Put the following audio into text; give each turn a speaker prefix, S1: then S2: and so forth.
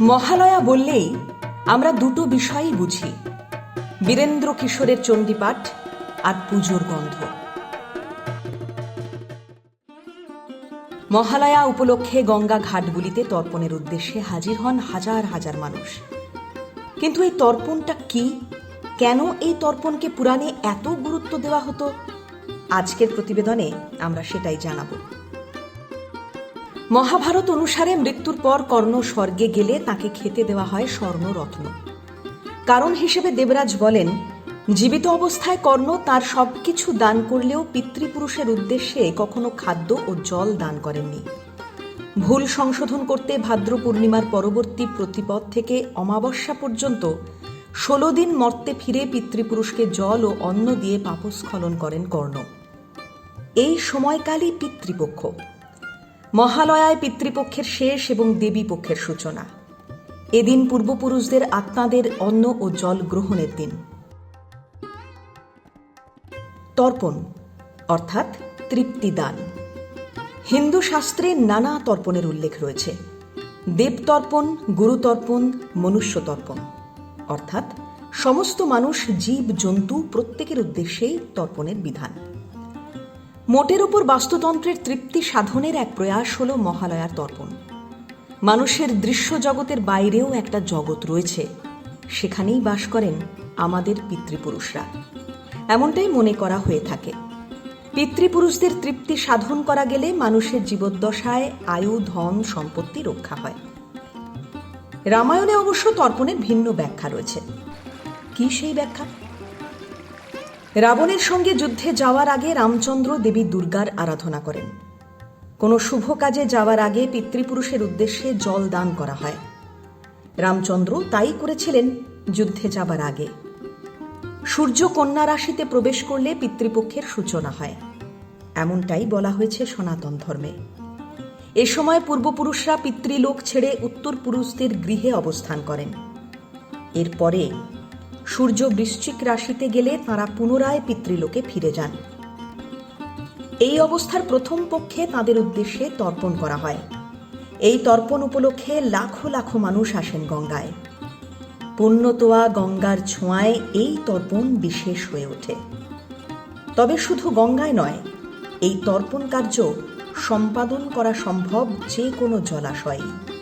S1: মহালয়া বললেই আমরা দুটো বিষয়ই বুঝি। বীরেন্দ্র কিশোরের চণ্ডীপাঠ আর পুজোর গন্ধ। মহালয়া উপলক্ষে গঙ্গা ঘাটগুলিতে তর্পণের উদ্দেশ্যে হাজির হন হাজার হাজার মানুষ। কিন্তু এই তর্পণটা কি? কেন এই তর্পণকে পুরাণে এত গুরুত্ব দেওয়া হতো? আজকের প্রতিবেদনে আমরা সেটাই জানাব। মহাভারত অনুসারে মৃত্যুর পর কর্ণ স্বর্গে গেলে তাকে খেতে দেওয়া হয় স্বর্ণরত্ন। কারণ হিসেবে দেবরাজ বলেন, জীবিত অবস্থায় কর্ণ তার সবকিছু দান করলেও পিতৃপুরুষের উদ্দেশ্যে কখনো খাদ্য ও জল দান করেননি। ভুল সংশোধন করতে ভাদ্র পূর্ণিমার পরবর্তী প্রতিপদ থেকে অমাবস্যা পর্যন্ত ষোলো দিন মর্তে ফিরে পিতৃপুরুষকে জল ও অন্ন দিয়ে পাপস্খলন করেন কর্ণ। এই সময়কালই পিতৃপক্ষ। মহালয়ায় পিতৃপক্ষের শেষ এবং দেবী পক্ষের সূচনা। এদিন পূর্বপুরুষদের আত্মাদের অন্ন ও জল গ্রহণের দিন। তর্পণ, অর্থাৎ তৃপ্তিদান হিন্দু শাস্ত্রে নানা তর্পণের উল্লেখ রয়েছে। দেবতর্পণ গুরুতর্পণ মনুষ্য তর্পণ। অর্থাৎ সমস্ত মানুষ জীব জন্তু প্রত্যেকের উদ্দেশ্যেই তর্পণের বিধান। মোটের ওপর বাস্তুতন্ত্রের তৃপ্তি সাধনের এক প্রয়াস হল মহালয়ার তর্পণ। মানুষের দৃশ্য জগতের বাইরেও একটা জগৎ রয়েছে। সেখানেই বাস করেন আমাদের পিতৃপুরুষরা। এমনটাই মনে করা হয়ে থাকে। পিতৃপুরুষদের তৃপ্তি সাধন করা গেলে মানুষের জীবদ্দশায় আয়ু, ধন, সম্পত্তি রক্ষা হয়। রামায়ণে অবশ্য তর্পণের ভিন্ন ব্যাখ্যা রয়েছে। কি সেই ব্যাখ্যা? রাবণের সঙ্গে যুদ্ধে যাওয়ার আগে রামচন্দ্র দেবী দুর্গার আরাধনা করেন। কোনো শুভ কাজে যাওয়ার আগে পিতৃপুরুষের উদ্দেশ্যে জল দান করা হয়। রামচন্দ্র তাই করেছিলেন যুদ্ধে যাবার আগে। সূর্য কন্যা রাশিতে প্রবেশ করলে পিতৃপক্ষের সূচনা হয়। এমনটাই বলা হয়েছে সনাতন ধর্মে। এ সময় পূর্বপুরুষরা পিতৃলোক ছেড়ে উত্তর পুরুষদের গৃহে অবস্থান করেন। এরপরে সূর্য বৃশ্চিক রাশিতে গেলে তাঁরা পুনরায় পিতৃলোকে ফিরে যান। এই অবস্থার প্রথম পক্ষে তাদের উদ্দেশ্যে তর্পণ করা হয়। এই তর্পণ উপলক্ষে লাখো লাখো মানুষ আসেন গঙ্গায়। পুণ্যতোয়া গঙ্গার ছোঁয়ায় এই তর্পণ বিশেষ হয়ে ওঠে। তবে শুধু গঙ্গায় নয়, এই তর্পণ কার্য সম্পাদন করা সম্ভব যে কোনো জলাশয়ে